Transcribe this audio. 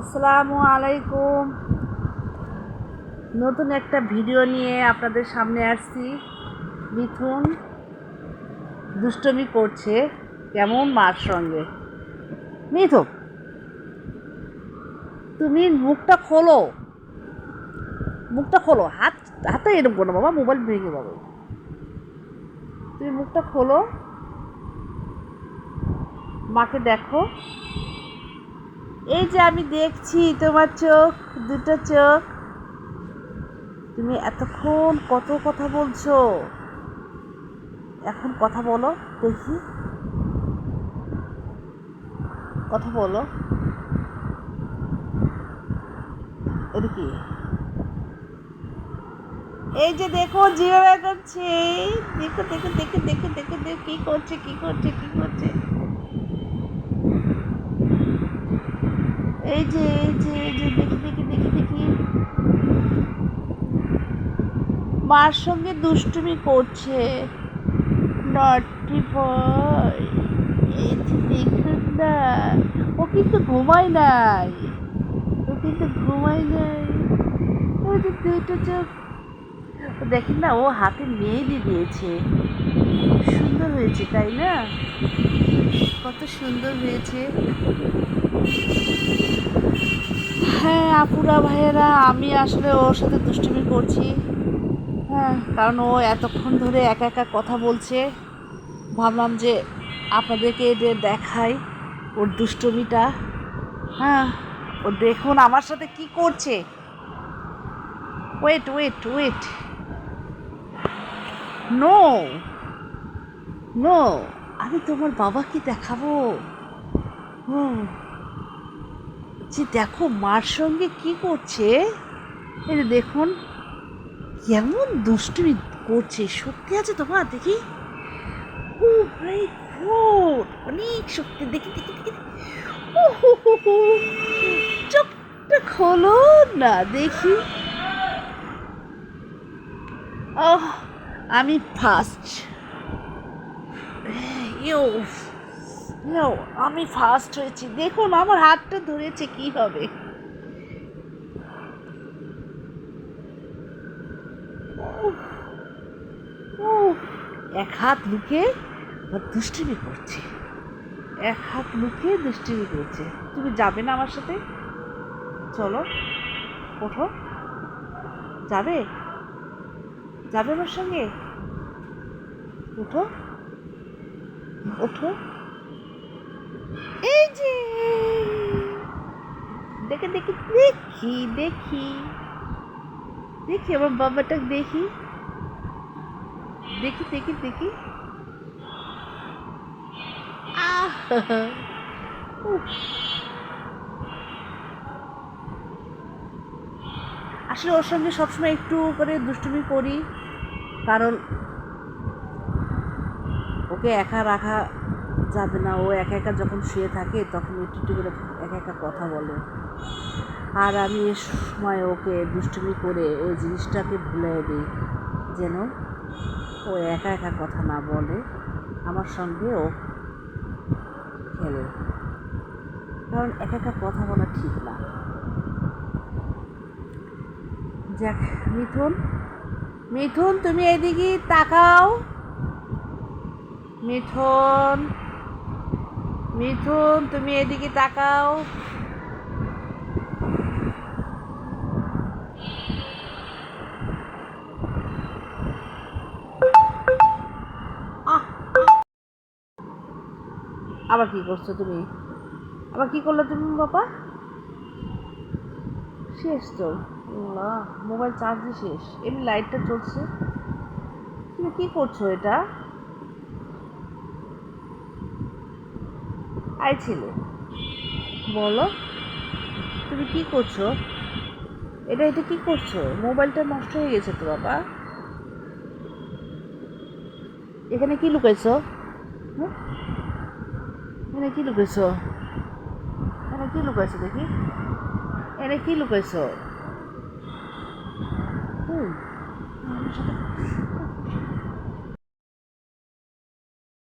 আসসালামু আলাইকুম। নতুন একটা ভিডিও নিয়ে আপনাদের সামনে আসছি। মিথুন দুষ্টমি করছে। কেমন মার সঙ্গে? মিথুন তুমি মুখটা খোলো। মুখটা খোলো। হাত হাতে এরকম করো বাবা, মোবাইল ভেঙে বাবা তুমি মুখটা খোলো। মাকে দেখো। এই যে আমি দেখছি তোমার চোখ, দুটো চোখ। তুমি এতক্ষণ কত কথা বলছো? এখন কথা বলো, দেখি। কথা বলো। এটা কি? এই যে দেখো বের করছে দেখো দেখো দেখো দেখো দেখো দেখো, কি করছে কি করছে কি করছে? এই যে এই যে এই যে, দেখি দেখি দেখি দেখি। মার সঙ্গে দুষ্টুমি করছে। নটি বয় এই যে, দেখুন না। ও কিন্তু ঘুমায় নাই। ও কিন্তু ঘুমায় নাই। ওই যে দুটো চোখ। দেখেন না, ও হাতে মেহেদি দিয়েছে। সুন্দর হয়েছে, তাই না? কত সুন্দর হয়েছে। হ্যাঁ আপুরা ভাইয়েরা, আমি আসলে ওর সাথে দুষ্টুমি করছি। হ্যাঁ কারণ ও এতক্ষণ ধরে একা একা কথা বলছে। ভাবলাম যে আপনাদেরকে এটা দেখাই ওর দুষ্টুমিটা। হ্যাঁ ও দেখুন আমার সাথে কি করছে। Wait wait wait no no আমি তোমার বাবাকে দেখাবো। হুম। যে দেখো মার সঙ্গে কি করছে? এই যে দেখুন, কেমন দুষ্টুমি করছে। শক্তি আছে তোমার দেখি। ও ভাই গড, অনেক শক্তি, দেখি দেখি দেখি চোখটা খোলো না, দেখি। আমি ফার্স্ট ইউ আমি ফার্স্ট হয়েছি। দেখুন, আমার হাতটা ধরেছে, কি হবে? এক হাত লুকে দুষ্টিমি করছে। এক হাত লুকে দুষ্টিমি করছে। তুমি যাবে না আমার সাথে? চলো, ওঠো। যাবে? যাবে আমার সঙ্গে? উঠো ওঠো। এই যে। দেখে, দেখি দেখি দেখি। দেখি আমার বাবাটা, দেখি। দেখি দেখি দেখি। আহ। আসলে ওর সঙ্গে সবসময় একটু করে দুষ্টুমি করি, কারণ ওকে একা রাখা যাবে না। ও একা একা যখন শুয়ে থাকে, তখন একটু একটু করে একা একা কথা বলে। আর আমি এ সময় ওকে দুষ্টুমি করে ওই জিনিসটাকে ভুলে দিই, যেন ও একা একা কথা না বলে, আমার সঙ্গে ও খেলে। কারণ একা একা কথা বলা ঠিক না। যাক, মিথুন মিথুন, তুমি এদিকে তাকাও। মিথুন মিথুন তুমি এদিকে তাকাও! আবার কি করছ তুমি? আবার কি করলে তুমি বাবা? শেষ তো। মোবাইল চার্জই শেষ। এমনি লাইটটা চলছে। তুমি কি করছ এটা? আই ছেলে? বলো। তুমি কি করছ? এটা এটা কি করছ? মোবাইলটা নষ্ট হয়ে গেছে তো, বাবা। এখানে কি লুকাইছো? এখানে কি লুকাইছো? এখানে কি লুকাইছো দেখি? এখানে কি লুকাইছো? হুম। সাথে